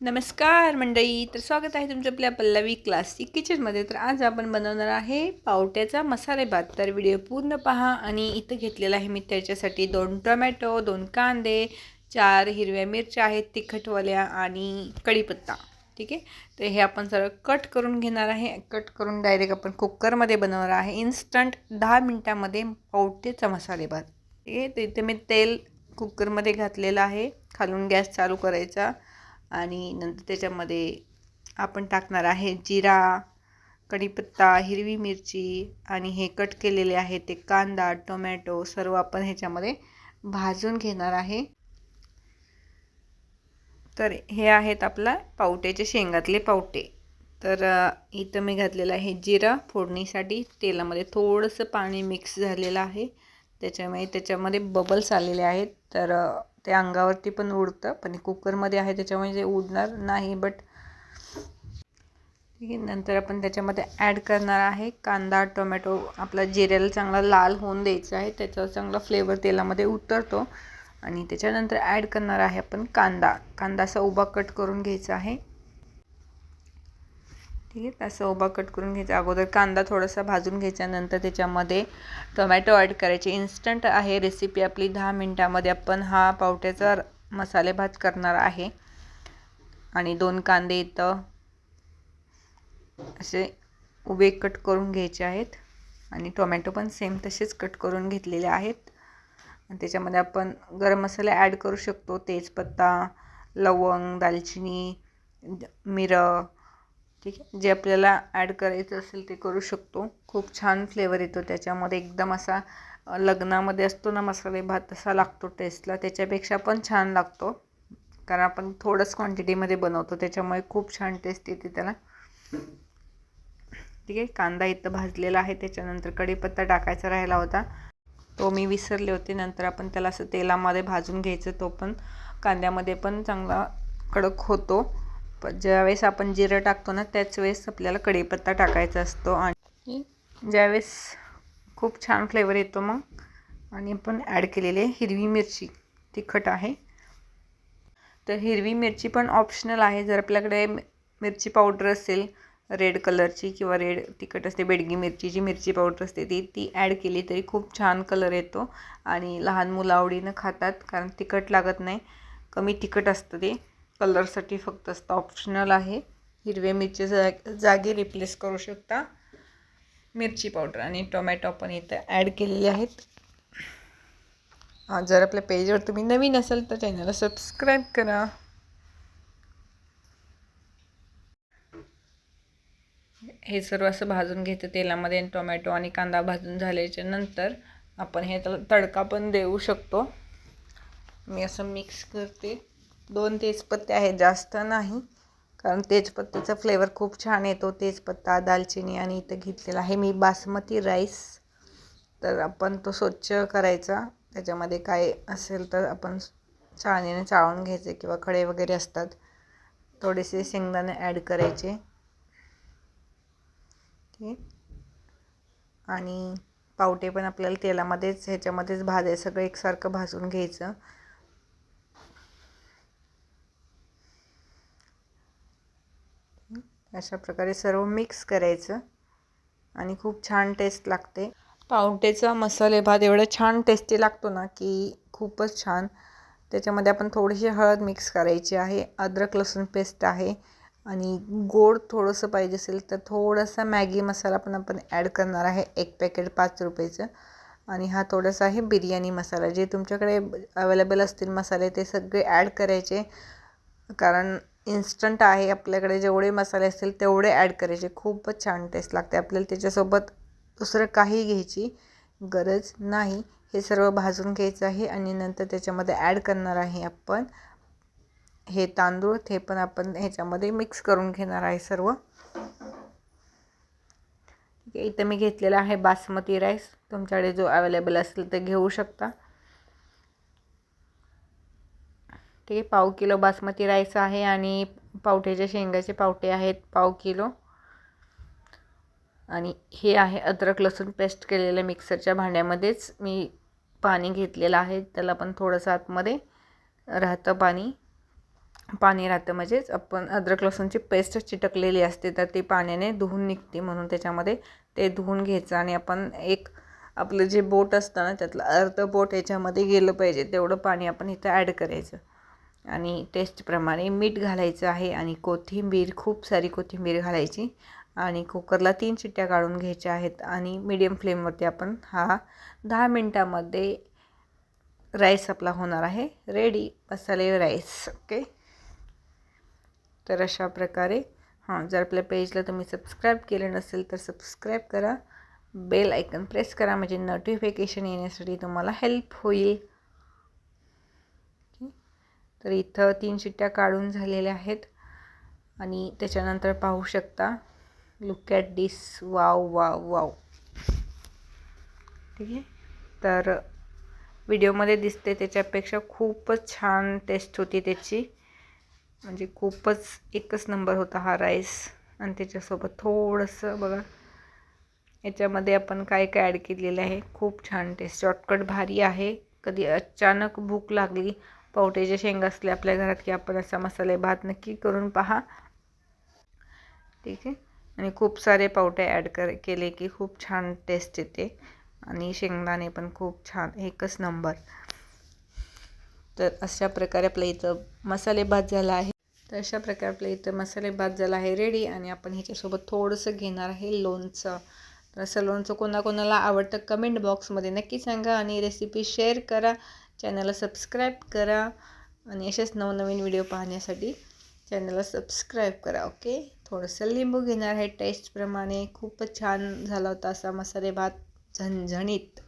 नमस्कार मंडळी तर स्वागत आहे तुमचं आपल्या पल्लवी क्लासिक किचनमध्ये तर आज आपण बनवणार आहे पावट्याचा मसाले भात तर व्हिडिओ पूर्ण पहा आणि इथं घेतलेला आहे मी त्याच्यासाठी दोन टोमॅटो दोन कांदे चार हिरव्या मिरच्या आहेत तिखटवाल्या आणि कढीपत्ता. ठीक आहे? तर हे आपण सरळ कट करून घेणार आहे. कट करून डायरेक्ट आपण कुकरमध्ये बनवणार आहे. इन्स्टंट दहा मिनटामध्ये पावट्याचा मसाले भात ठीक आहे? तर इथे मी तेल कुकरमध्ये घातलेलं आहे. खालून गॅस चालू करायचा. आणि नंतर त्याच्यामध्ये आपण टाकणार आहे जिरा कढीपत्ता हिरवी मिरची आणि हे कट केलेले आहे ते कांदा टोमॅटो सर्व आपण ह्याच्यामध्ये भाजून घेणार आहे. तर हे आहेत आपला पावट्याचे शेंगातले पावटे. तर इथं मी घातलेलं आहे जिरा. फोडणीसाठी तेलामध्ये थोडंसं पाणी मिक्स झालेलं आहे. त्याच्यामुळे त्याच्यामध्ये बबल्स आलेले आहेत. तर ते अंगावरती पण उडतं पण कुकरमध्ये आहे त्याच्यामुळे ते उडणार नाही बट ठीक आहे नंतर आपण त्याच्यामध्ये ॲड करणार आहे. कांदा टोमॅटो आपला जिऱ्याला चांगला लाल होऊन द्यायचा आहे त्याचा चांगला फ्लेवर तेलामध्ये उतरतो. आणि त्याच्यानंतर ॲड करणार आहे आपण कांदा. कांदा असा उभा कट करून घ्यायचा आहे. ठीक आहे तसं उभा कट करून घ्यायचा. अगोदर कांदा थोडासा भाजून घ्यायचा नंतर त्याच्यामध्ये टोमॅटो ॲड करायचे. इन्स्टंट आहे रेसिपी आपली दहा मिनटामध्ये. आपण हा पावट्याचा मसाले भात करणार आहे. आणि दोन कांदे इथं असे उभे कट करून घ्यायचे आहेत. आणि टोमॅटो पण सेम तसेच कट करून घेतलेले आहेत. आणि त्याच्यामध्ये आपण गरम मसाले ॲड करू शकतो. तेजपत्ता लवंग दालचिनी मिरं ठीक आहे? जे आपल्याला ॲड करायचं असेल ते करू शकतो. खूप छान फ्लेवर येतो त्याच्यामध्ये. एकदम असा लग्नामध्ये असतो ना मसाले भात तसा लागतो टेस्टला त्याच्यापेक्षा पण छान लागतो. कारण आपण थोडंच क्वांटिटीमध्ये बनवतो. त्याच्यामुळे खूप छान टेस्ट येते त्याला. ठीक आहे? कांदा इथं भाजलेला आहे. त्याच्यानंतर कढीपत्ता टाकायचा राहिला होता. तो मी विसरले होते. नंतर आपण त्याला असं तेलामध्ये भाजून घ्यायचं. तो पण कांद्यामध्ये पण चांगला कडक होतो. पण ज्यावेळेस आपण जिरं टाकतो ना त्याच वेळेस आपल्याला कढीपत्ता टाकायचा असतो आणि ज्यावेळेस खूप छान फ्लेवर येतो मग आणि आपण ॲड केलेली आहे हिरवी मिरची. तिखट आहे. तर हिरवी मिरची पण ऑप्शनल आहे. जर आपल्याकडे मिरची पावडर असेल रेड कलरची किंवा रेड तिखट असते बेडगी मिरची जी मिरची पावडर असते ती ती ॲड केली तरी खूप छान कलर येतो. आणि लहान मुलं आवडीनं खातात कारण तिखट लागत नाही. कमी तिखट असतं ते. कलरसाठी फक्त असतं ऑप्शनल आहे. हिरवे मिरची जा जागी रिप्लेस करू शकता. मिरची पावडर आणि टोमॅटो पण इथं ॲड केलेले आहेत. जर आपल्या पेजवर तुम्ही नवीन असाल तर चॅनलला सबस्क्राईब करा. हे सर्व असं भाजून घ्यायचं तेलामध्ये टोमॅटो आणि कांदा भाजून झाल्याच्यानंतर आपण हे तडका पण देऊ शकतो. मी असं मिक्स करते. दोन तेजपत्ते आहेत जास्त नाही. कारण तेजपत्त्याचा फ्लेवर खूप छान येतो. तेजपत्ता दालचिनी आणि इथं घेतलेला आहे मी बासमती राईस तर आपण तो स्वच्छ करायचा. त्याच्यामध्ये काय असेल तर आपण चाळणीने चाळून घ्यायचे किंवा खडे वगैरे असतात. थोडेसे शेंगदाणे ॲड करायचे. ठीक. आणि पावटे पण आपल्याला तेलामध्येच ह्याच्यामध्येच भाजायचं. सगळं एकसारखं भाजून घ्यायचं. अशा प्रकारे सर्व मिक्स करायचं आणि खूप छान टेस्ट लागते. पावटेचा मसाले भात एवढा छान टेस्टी लागतो ना की खूपच छान. त्याच्यामध्ये आपण थोडीशी हळद मिक्स करायची आहे अद्रक लसूण पेस्ट आहे आणि गोड थोडंसं पाहिजे असेल तर थोडासा मॅगी मसाला पण आपण ॲड करणार आहे एक पॅकेट पाच रुपयाचं. आणि हा थोडासा आहे बिर्याणी मसाला. जे तुमच्याकडे अवेलेबल असतील मसाले ते सगळे ॲड करायचे. कारण इन्स्टंट आहे आपल्याकडे जेवढे मसाले असतील तेवढे ॲड करायचे. खूपच छान टेस्ट लागते. आपल्याला त्याच्यासोबत दुसरं काही घ्यायची गरज नाही. हे सर्व भाजून घ्यायचं आहे आणि नंतर त्याच्यामध्ये ॲड करणार आहे आपण. हे तांदूळ ते पण आपण ह्याच्यामध्ये मिक्स करून घेणार आहे सर्व. ठीक आहे इथं मी घेतलेला आहे बासमती राईस तुमच्याकडे जो अवेलेबल असेल ते घेऊ शकता. ठीक आहे पाव किलो बासमती राईस आहे आणि पावट्याच्या शेंगाचे पावटे आहेत पाव किलो. आणि हे आहे अद्रक लसूण पेस्ट केलेलं मिक्सरच्या भांड्यामध्येच मी पाणी घेतलेलं आहे. त्याला पण थोडंसं आतमध्ये राहतं पाणी. पाणी राहतं म्हणजेच आपण अद्रक लसूणची पेस्ट चिटकलेली असते तर ती पाण्याने धुवून निघते म्हणून त्याच्यामध्ये ते धुवून घ्यायचं आणि आपण एक आपलं जे बोट असतं ना त्यातलं अर्ध बोट याच्यामध्ये गेलं पाहिजे. तेवढं पाणी आपण इथं ॲड करायचं. आणि टेस्टप्रमाणे मीठ घालायचं आहे आणि कोथिंबीर खूप सारी कोथिंबीर घालायची आणि कुकरला तीन शिट्ट्या काढून घ्यायच्या आहेत आणि मीडियम फ्लेमवरती आपण हा दहा मिनटामध्ये राईस आपला होणार आहे. रेडी मसाले राईस ओके तर अशा प्रकारे हां जर आपल्या पेजला तुम्ही सबस्क्राईब केलं नसेल तर सबस्क्राईब करा. बेल आयकन प्रेस करा म्हणजे नोटिफिकेशन येण्यासाठी तुम्हाला हेल्प होईल. तर इथं तीन शिट्ट्या काढून झालेल्या आहेत. आणि त्याच्यानंतर पाहू शकता. Look at this wow wow wow ठीक आहे? तर व्हिडिओमध्ये दिसते त्याच्यापेक्षा खूपच छान टेस्ट होती त्याची. म्हणजे खूपच एकच नंबर होता हा राईस आणि त्याच्यासोबत थोडंसं बघा. याच्यामध्ये आपण काय काय ॲड केलेलं आहे. खूप छान टेस्ट शॉर्टकट भारी आहे. कधी अचानक भूक लागली. पावट्याच्या शेंगा असल्या आपल्या घरात की आपण असा मसाले भात नक्की करून पहा. ठीक आहे? आणि खूप सारे पावटे ॲड कर केले की खूप छान टेस्ट येते. आणि शेंगदाणे पण खूप छान एकच नंबर तर अशा प्रकारे आपल्या इथं मसाले भात झाला आहे. तर अशा प्रकारे आपल्या इथं मसाले भात झाला आहे रेडी आणि आपण ह्याच्यासोबत थोडंसं घेणार आहे लोणचं. तर असं लोणचं कोणाकोणाला आवडतं कमेंट बॉक्समध्ये नक्की सांगा आणि रेसिपी शेअर करा. चॅनलला सबस्क्राईब करा आणि असेच नवनवीन व्हिडिओ पाहण्यासाठी चॅनलला सबस्क्राईब करा ओके? थोडंसं लिंबू घेणार आहे टेस्टप्रमाणे खूपच छान झाला होता असा मसाले भात झणझणीत.